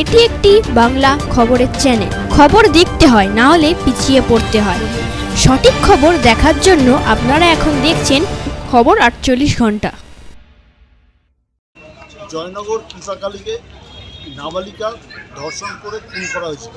এটি একটি বাংলা খবরের চ্যানেল খবর দেখতে হয়, না হলে পিছিয়ে পড়তে হয়। সঠিক খবর দেখার জন্য আপনারা এখন দেখছেন খবর আটচল্লিশ ঘণ্টা। জয়নগর কৃপাকালীকে নাবালিকা ধর্ষণ করে খুন করা হয়েছিল।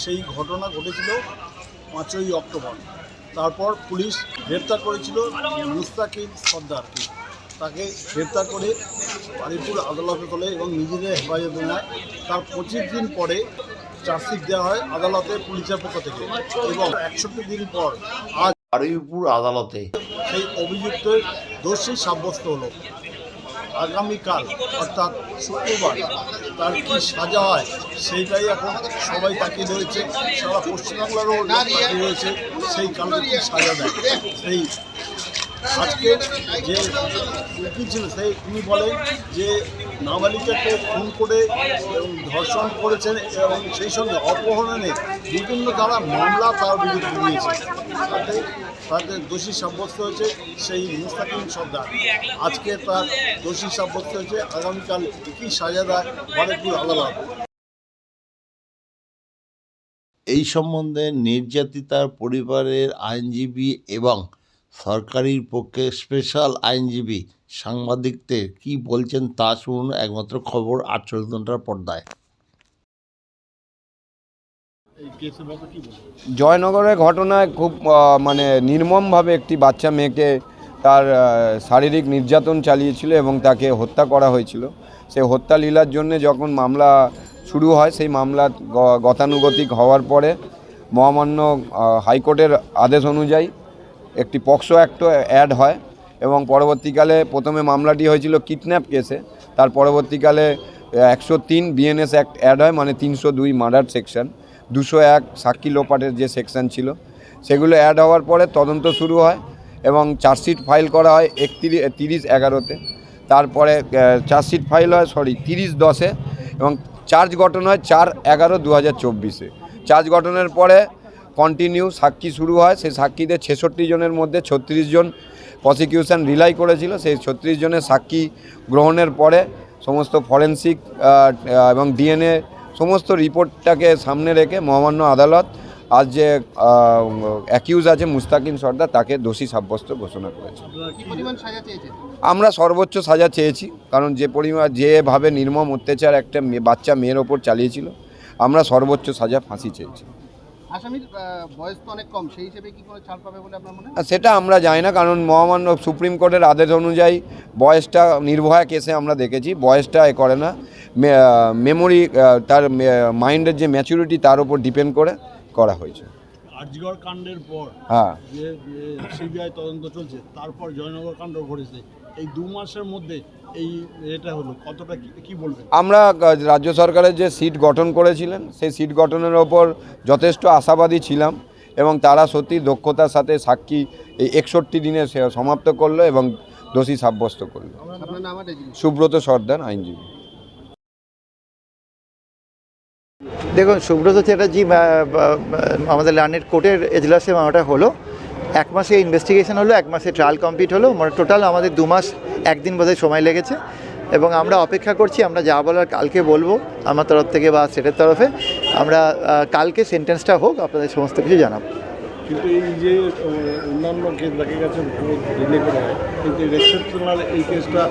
সেই ঘটনা ঘটেছিল পাঁচই অক্টোবর। তারপর পুলিশ গ্রেপ্তার করেছিল মুস্তাকিম সর্দারকে। তাকে গ্রেপ্তার করে বারিপুর আদালতে তোলে এবং নিজেদের হেফাজতে নেয়। তার পঁচিশ দিন পরে চার্জশিট দেওয়া হয় আদালতে পুলিশের পক্ষ থেকে এবং একষট্টি দিন পর আজ বারুইপুর আদালতে সেই অভিযুক্ত দোষী সাব্যস্ত হলো। আগামীকাল, অর্থাৎ শুক্রবার, তার কি সাজা হয় সেইটাই এখন সবাই তাকিয়ে রয়েছে। সারা পশ্চিমবাংলারও তাকিয়ে রয়েছে সেই কালকে কি সাজা দেয়। সেই আজকে যে উকিল ছিল সেই তিনি বলেন যে নাবালিকাকে খুন করে ধর্ষণ করেছেন এবং সেই সঙ্গে অপহরণে বিভিন্ন তারা মামলা তার বিরুদ্ধে দিয়েছে, তাতে তাদের দোষী সাব্যস্ত হয়েছে, সেই মুস্তাকিম সর্দার। আজকে তার দোষী সাব্যস্ত হয়েছে, আগামীকাল কি সাজা দেয় বারেপুর আদালত। এই সম্বন্ধে নির্যাতিতার পরিবারের আইনজীবী এবং সরকারির পক্ষে স্পেশাল আইনজীবী সাংবাদিকদের কি বলছেন তা শুনুন একমাত্র খবর আটচল্লিশ ঘণ্টার পর্দায়। এই কেসের ব্যাপারে কি বলব জয়নগরের ঘটনায় খুব মানে নির্মমভাবে একটি বাচ্চা মেয়েকে তার শারীরিক নির্যাতন চালিয়েছিল এবং তাকে হত্যা করা হয়েছিল। সেই হত্যা লীলার জন্য যখন মামলা শুরু হয় সেই মামলা গতানুগতিক হওয়ার পরে মহামান্য হাইকোর্টের আদেশ অনুযায়ী একটি পক্সো অ্যাক্ট অ্যাড হয় এবং পরবর্তীকালে প্রথমে মামলাটি হয়েছিল কিডন্যাপ কেসে, তার পরবর্তীকালে একশো তিন বিএনএস অ্যাক্ট অ্যাড হয় মানে তিনশো দুই মার্ডার সেকশন, দুশো এক সাক্ষী লোপাটের যে সেকশন ছিল, সেগুলো অ্যাড হওয়ার পরে তদন্ত শুরু হয় এবং চার্জশিট ফাইল করা হয় একত্রিশ তিরিশ এগারোতে। তারপরে চার্জশিট ফাইল হয়, সরি, তিরিশ দশে এবং চার্জ গঠন হয় চার এগারো দু হাজার চব্বিশে। চার্জ গঠনের পরে কন্টিনিউ সাক্ষী শুরু হয়। সেই সাক্ষীদের ছেষট্টি জনের মধ্যে ছত্রিশ জন প্রসিকিউশন রিলাই করেছিল। সেই ছত্রিশ জনের সাক্ষী গ্রহণের পরে সমস্ত ফরেন্সিক এবং ডিএনএ সমস্ত রিপোর্টটাকে সামনে রেখে মহামান্য আদালত আজ যে অ্যাকিউজ আছে মুস্তাকিম সর্দার তাকে দোষী সাব্যস্ত ঘোষণা করেছে। আমরা সর্বোচ্চ সাজা চেয়েছি কারণ যে পরিমাণ যেভাবে নির্মম অত্যাচার একটা বাচ্চা মেয়ের ওপর চালিয়েছিল আমরা সর্বোচ্চ সাজা ফাঁসি চেয়েছি। আসামির বয়স তো অনেক কম সেই হিসেবে কি কোনো ছাড় পাবে বলে আপনার মনে হয়? সেটা আমরা জানি না কারণ মহামান্য সুপ্রিম কোর্টের আদেশ অনুযায়ী বয়সটা নির্ভয়া কেসে আমরা দেখেছি বয়সটা এ করে না। মেমোরি তার মাইন্ডের যে ম্যাচুরিটি তার উপর ডিপেন্ড করে করা হয়েছে। কাণ্ডের পর হ্যাঁ। যে সিবিআই তদন্ত চলছে তারপর জয়নগর কাণ্ড ঘটেছে। এই দু মাসের মধ্যে এই এটা হলো কতটা কি- বলবেন? আমরা রাজ্য সরকারের যে সিট গঠন করেছিলেন সেই সিট গঠনের ওপর যথেষ্ট আশাবাদী ছিলাম এবং তারা সত্যি দক্ষতার সাথে সাক্ষী এই একষট্টি দিনে সে সমাপ্ত করল এবং দোষী সাব্যস্ত করল। সুব্রত সর্দার আইনজীবী। দেখুন সুব্রত চ্যাটার্জি আমাদের ল্যান্ডেড কোর্টের এজলাসে মামলাটা হলো। এক মাসে ইনভেস্টিগেশন হলো, এক মাসে ট্রায়াল কমপ্লিট হলো। মানে টোটাল আমাদের দু মাস, একদিন বোধহয় সময় লেগেছে। এবং আমরা অপেক্ষা করছি, আমরা যা বলার কালকে বলব, আমার তরফ থেকে বা স্টেটের তরফে। আমরা কালকে সেন্টেন্সটা হোক, আপনাদের সমস্ত কিছু জানাব। কিন্তু এই যে অন্যান্য কেস দেখা গেছে ডিলে করে কিন্তু এক্সেপশনাল এই কেসটা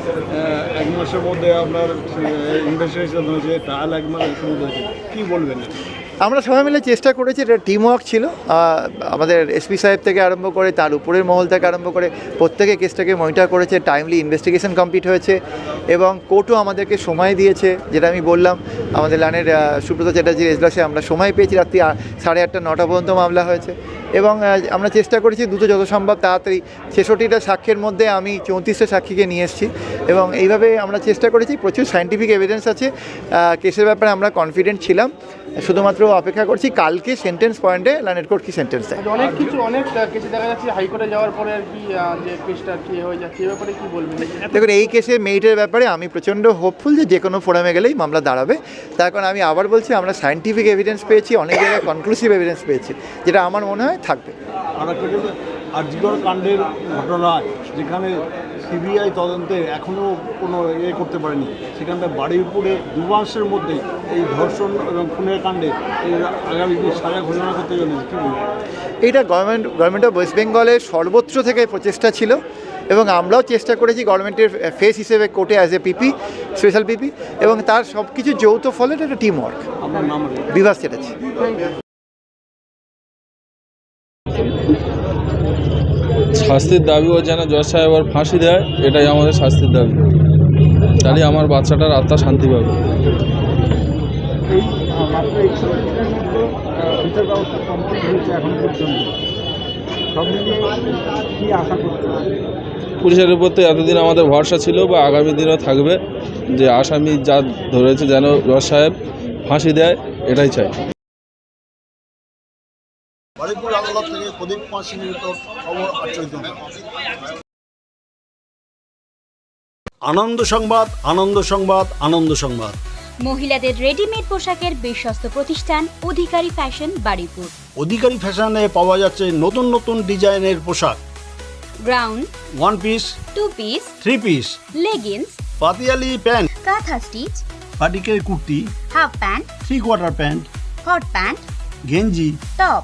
এক মাসের মধ্যে আপনার ইনভেস্টিগেশন হয়েছে ট্রায়াল এক মাসের মধ্যে হয়েছে। কী বলবেন? আমরা সবাই মিলে চেষ্টা করেছি, এটা টিম ওয়ার্ক ছিল আমাদের এসপি সাহেব থেকে আরম্ভ করে, তার উপরের মহল থেকে আরম্ভ করে, প্রত্যেকে কেসটাকে মনিটর করেছে টাইমলি ইনভেস্টিগেশন কমপ্লিট হয়েছে এবং কোর্টও আমাদেরকে সময় দিয়েছে, যেটা আমি বললাম, আমাদের লানের সুব্রত চ্যাটার্জির এজলাসে আমরা সময় পেয়েছি, রাত্রি সাড়ে আটটা, নটা পর্যন্ত মামলা হয়েছে। এবং আমরা চেষ্টা করেছি, দ্রুত যত সম্ভব তাড়াতাড়ি ছেষট্টিটা সাক্ষীর মধ্যে আমি চৌত্রিশটা সাক্ষীকে নিয়ে এসেছি। এবং এইভাবে আমরা চেষ্টা করেছি, প্রচুর সাইন্টিফিক এভিডেন্স আছে। কেসের ব্যাপারে আমরা কনফিডেন্ট ছিলাম। শুধুমাত্র অপেক্ষা করছি কালকে সেন্টেন্স পয়েন্টে লানেট কোর্ট কি সেন্টেন্স দেয়? অনেক কিছু অনেক কেসে দেখা যাচ্ছে হাইকোর্টে যাওয়ার পরে আর কি যে কেসটা কি হয়ে যাচ্ছে এ ব্যাপারে কি বলবেন? দেখুন এই কেসে মেরিটের ব্যাপারে আমি প্রচণ্ড হোপফুল যে যে কোনো ফোরামে গেলেই মামলা দাঁড়াবে। তার কারণ আমি আবার বলছি আমরা সায়েন্টিফিক এভিডেন্স পেয়েছি অনেক জায়গায় কনক্লুসিভ এভিডেন্স পেয়েছি যেটা আমার মনে হয় থাকবে। আর একটা কথা কাণ্ডের ঘটনায় যেখানে সিবিআই তদন্তে এখনও কোনো ইয়ে করতে পারেনি। সেখানটা বারুইপুরে দু মাসের মধ্যে এই ধর্ষণ এবং খুনের কাণ্ডে এই আগামী দিন সাজা ঘোষণা করতে চলেছে কী বলবেন? এটা গভর্নমেন্ট গভর্নমেন্ট অফ ওয়েস্ট বেঙ্গলের সর্বত্র থেকে প্রচেষ্টা ছিল এবং আমরাও চেষ্টা করেছি গভর্নমেন্টের ফেস হিসেবে কোর্টে অ্যাজ এ পিপি স্পেশাল পিপি এবং তার সব কিছু যৌথ ফলে এটা একটা টিম ওয়ার্ক বিভাস চ্যাটার্জি। শাস্তির দাবিও যেন জজ সাহেব আর ফাঁসি দেয়, এটাই আমাদের শাস্তির দাবি। তাহলে আমার বাচ্চাটার আত্মা শান্তি পাবে। পুলিশের উপর তো এতদিন আমাদের ভরসা ছিল বা আগামী দিনও থাকবে যে আসামি যা ধরেছে যেন জজ সাহেব ফাঁসি দেয়, এটাই চাই। বারুইপুর আদালত থেকে প্রদীপ কুমার রিপোর্ট খবর আটচল্লিশ আনন্দ সংবাদ আনন্দ সংবাদ আনন্দ সংবাদ। মহিলাদের রেডিমেড পোশাকের বিশ্বস্ত প্রতিষ্ঠান অধিকারী ফ্যাশন বাড়িপুর অধিকারী ফ্যাশনে পাওয়া যাচ্ছে নতুন নতুন ডিজাইনের পোশাক। Ground one piece two piece three piece leggings Patiala pant kantha stitch পাটিকের kurti half pant three quarter pant hot pant গেঞ্জি top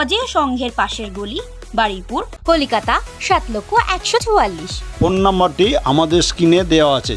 অজয় সংঘের পাশের গলি বাড়িপুর কলিকাতা সাত লক্ষ একশো চুয়াল্লিশ। ফোন নাম্বারটি আমাদের স্ক্রিনে দেওয়া আছে।